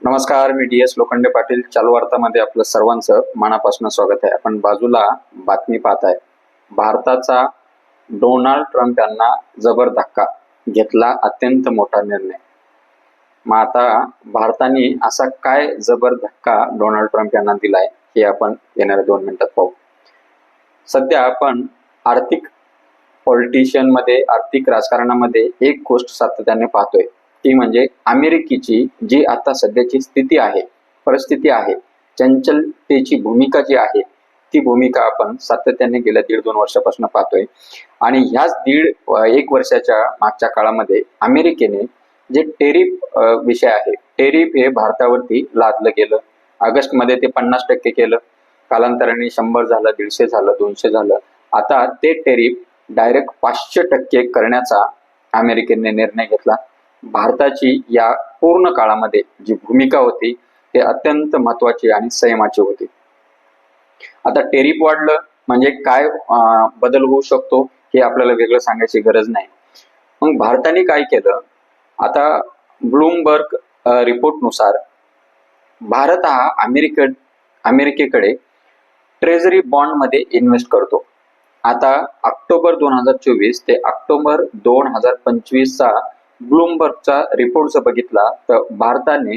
नमस्कार मी D S Lokhande Patil. चालू वार्तामध्ये आपलं सर्वांचं मनापासून स्वागत आहे. आपण बाजूला बातमी पाहत आहे. भारताचा डोनाल्ड ट्रम्प यांना जबर धक्का घेतला अत्यंत मोठा निर्णय. मग आता भारताने असा काय जबर धक्का डोनाल्ड ट्रम्प यांना दिलाय हे आपण येणाऱ्या दोन मिनिटात पाहू. सध्या आपण आर्थिक पॉलिटिशियनमध्ये आर्थिक राजकारणामध्ये एक गोष्ट सातत्याने पाहतोय. ती म्हणजे अमेरिकेची जी आता सध्याची स्थिती आहे परिस्थिती आहे चंचलतेची भूमिका जी आहे ती भूमिका आपण सातत्याने गेल्या दीड दोन वर्षापासून पाहतोय. आणि ह्याच दीड एक वर्षाच्या मागच्या काळामध्ये अमेरिकेने जे टेरिफ विषय आहे टेरिफ हे भारतावरती लादलं गेलं. ऑगस्टमध्ये ते पन्नास टक्के केलं. कालांतराने शंभर झालं दीडशे झालं दोनशे झालं. आता ते टेरिफ डायरेक्ट पाचशे टक्के करण्याचा अमेरिकेने निर्णय घेतला. भारताची या पूर्ण काळामध्ये जी भूमिका होती ते अत्यंत महत्वाची आणि संयमाची होती. आता टेरिफ वाढलं म्हणजे काय बदल होऊ शकतो हे आपल्याला वेगळं सांगायची गरज नाही. मग भारताने काय केलं? आता ब्लूमबर्ग रिपोर्टनुसार भारत हा अमेरिके अमेरिकेकडे ट्रेझरी बॉन्डमध्ये इन्व्हेस्ट करतो. आता ऑक्टोबर दोन हजार चोवीस ते ऑक्टोबर दोन हजार पंचवीसचा ब्लूमबर्गचा रिपोर्ट जर बघितला तर भारताने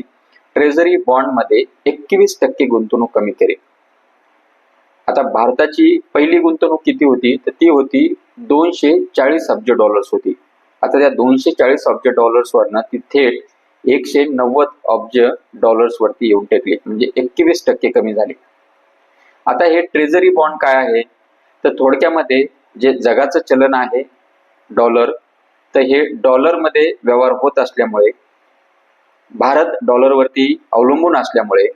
ट्रेझरी बॉन्डमध्ये एकवीस टक्के गुंतवणूक कमी केली. आता भारताची पहिली गुंतवणूक किती होती? तर ती होती दोनशे चाळीस अब्ज डॉलर्स होती. आता त्या दोनशे चाळीस अब्ज डॉलर्स वरनं ती थेट एकशे नव्वद अब्ज डॉलर्सवरती येऊन टेकली. म्हणजे एकवीस टक्के कमी झाले. आता हे ट्रेझरी बॉन्ड काय आहे? तर थोडक्यामध्ये जे जगाचं चलन आहे डॉलर तर हे डॉलरमध्ये व्यवहार होत असल्यामुळे भारत डॉलरवरती अवलंबून असल्यामुळे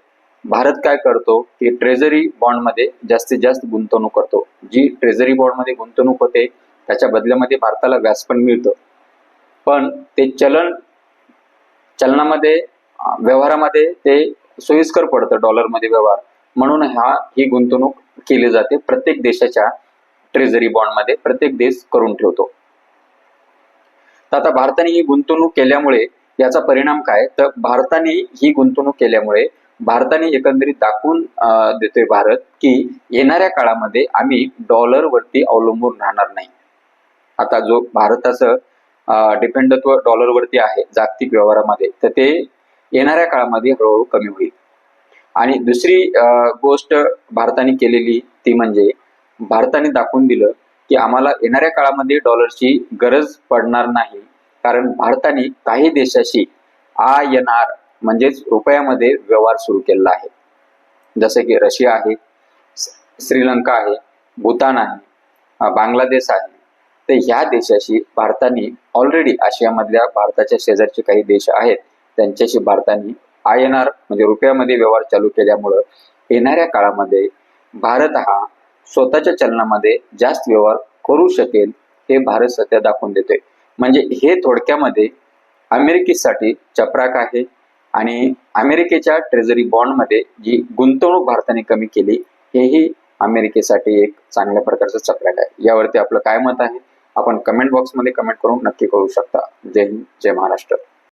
भारत काय करतो? की ट्रेझरी बॉन्डमध्ये जास्तीत जास्त गुंतवणूक करतो. जी ट्रेझरी बॉन्डमध्ये गुंतवणूक होते त्याच्या बदल्यामध्ये भारताला व्याज पण मिळतं. पण ते चलन चलनामध्ये व्यवहारामध्ये ते सोयीस्कर पडतं डॉलरमध्ये व्यवहार. म्हणून हा ही गुंतवणूक केली जाते प्रत्येक देशाच्या ट्रेझरी बॉन्डमध्ये प्रत्येक देश करून ठेवतो. तर आता भारताने ही गुंतवणूक केल्यामुळे याचा परिणाम काय? तर भारताने ही गुंतवणूक केल्यामुळे भारताने एकंदरीत दाखवून देतोय भारत की येणाऱ्या काळामध्ये आम्ही डॉलरवरती अवलंबून राहणार नाही. आता जो भारताचं डिपेंडत्व डॉलरवरती आहे जागतिक व्यवहारामध्ये तर ते येणाऱ्या काळामध्ये हळूहळू कमी होईल. आणि दुसरी गोष्ट भारताने केलेली ती म्हणजे भारताने दाखवून दिलं की आम्हाला येणाऱ्या काळामध्ये डॉलरची गरज पडणार नाही. कारण भारताने काही देशाशी आय एन आर म्हणजेच रुपयामध्ये व्यवहार सुरू केलेला आहे. जसे की रशिया आहे श्रीलंका आहे भूतान आहे बांगलादेश आहे. तर ह्या देशाशी भारताने ऑलरेडी आशियामधल्या भारताच्या शेजारचे काही देश आहेत त्यांच्याशी भारताने आय एन आर म्हणजे रुपयामध्ये व्यवहार चालू केल्यामुळं येणाऱ्या काळामध्ये भारत हा स्वतःच्या चलनामध्ये जास्त व्यवहार करू शकेल हे भारत सध्या दाखवून देतोय. म्हणजे हे थोडक्यामध्ये अमेरिकेसाठी चपराक आहे आणि अमेरिकेच्या ट्रेझरी बॉन्डमध्ये जी गुंतवणूक भारताने कमी केली हेही अमेरिकेसाठी एक चांगल्या प्रकारचं चपराक आहे. यावरती आपलं काय मत आहे? आपण कमेंट बॉक्समध्ये कमेंट करून नक्की करू शकता. जय हिंद जय महाराष्ट्र.